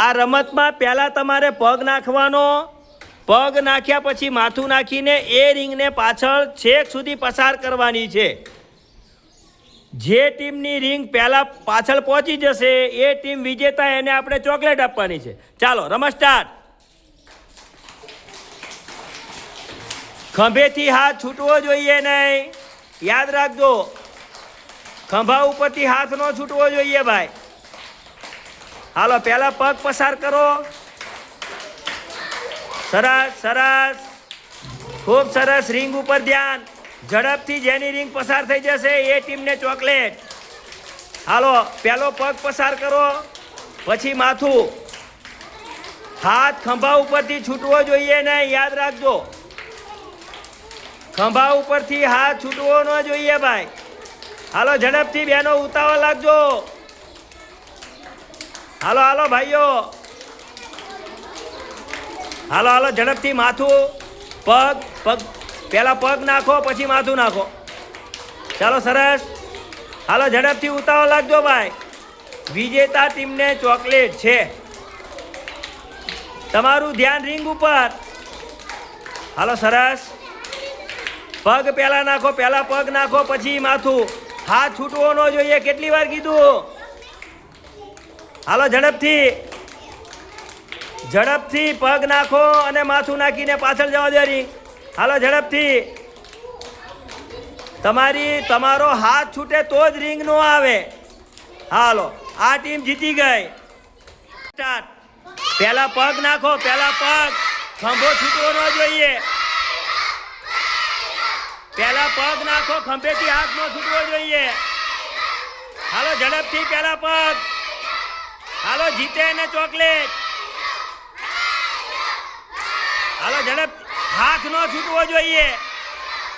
આ રમતમાં પહેલાં તમારે પગ નાખવાનો. પગ નાખ્યા પછી માથું નાખીને એ રિંગને પાછળ છેક સુધી પસાર કરવાની છે. જે ટીમની રિંગ પહેલાં પાછળ પહોંચી જશે, એ ટીમ વિજેતા એને આપણે ચોકલેટ આપવાની છે. ચાલો, રમત ખંભેથી હાથ છૂટવો જોઈએ નહીં. યાદ રાખજો, ખંભા ઉપરથી હાથ ન છૂટવો જોઈએ ભાઈ. હાલો, પહેલા પગ પસાર કરો. સરસ સરસ. ખૂબ સરસ રિંગ ઉપર ધ્યાન. ઝડપથી જેની રિંગ પસાર થઈ જશે, એ ટીમને ચોકલેટ. હાલો, પહેલો પગ પસાર કરો, પછી માથું. હાથ ખંભા ઉપરથી છૂટવો જોઈએ ને યાદ રાખજો. ખંભા ઉપરથી હાથ છૂટવો ન જોઈએ, ભાઈ. હાલો, ઝડપથી બેનો ઉતાવળ લાગજો હાલો હાલો, ભાઈઓ. હાલો હાલો, ઝડપથી માથું પગ પગ, પહેલાં પગ નાખો, પછી માથું નાખો. ચાલો, સરસ. હાલો, ઝડપથી ઉતાવળ લાગજો ભાઈ. વિજેતા ટીમને ચોકલેટ છે. તમારું ધ્યાન રિંગ ઉપર. હાલો, સરસ. પગ પહેલાં નાખો, પહેલા પગ નાખો, પછી માથું. હાથ છૂટવો ન જોઈએ. કેટલી વાર કીધું? હાલો, ઝડપથી. ઝડપથી પગ નાખો અને માથું નાખીને પાછળ જવા દેરી. હાલો, ઝડપથી. તમારી, તમારો હાથ છૂટે તો જ રિંગ નો આવે. હાલો, આ ટીમ જીતી ગઈ. સ્ટાર્ટ. પહેલા પગ નાખો, પહેલા પગ. ખંભો છૂટવો ન જોઈએ. પહેલા પગ નાખો, ખંભેથી હાથ ન છૂટવો જોઈએ. હાલો, ઝડપથી પહેલા પગ. હાલો, જીતે ને ચોકલેટ. હાલો, ઝડપ. હાથ નો છૂટવો જોઈએ.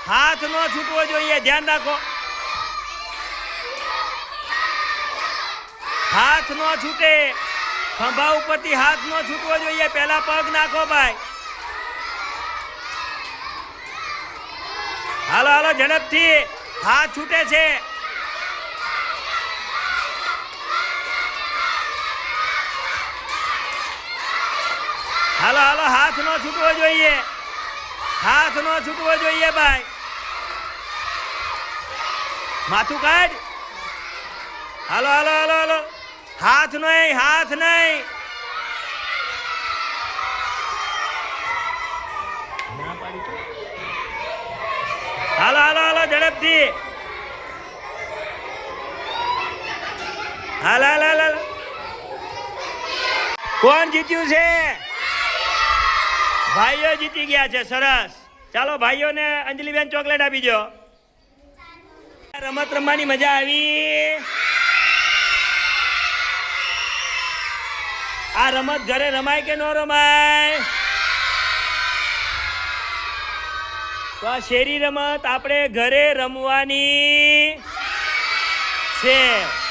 હાથ નો છૂટવો જોઈએ. ધ્યાન રાખો. હાથ નો છૂટે. ખંભા ઉપરથી હાથ નો છૂટવો જોઈએ. પહેલા પગ નાખો, ભાઈ. હાલો હાલો, ઝડપથી. હાથ છૂટે છે. હાલો, હાથ નો છૂટવો જોઈએ. હાથ નો છૂટવો જોઈએ ભાઈ. માથું કાઢ. હાલો હાલો હાલો હાલો. હાથ નહીં હાથ નહીં. હાલો હાલો હાલો, ઝડપથી. હાલ હાલ હાલ કોણ જીત્યું છે? ભાઈઓ જીતી ગયા છે, સરસ. ચાલો ભાઈઓને અંજલિબેન ચોકલેટ આપી દો રમત રમવાની મજા આવી. આ રમત ઘરે રમાય કે ન રમાય? તો આ શેરી રમત આપણે ઘરે રમવાની છે.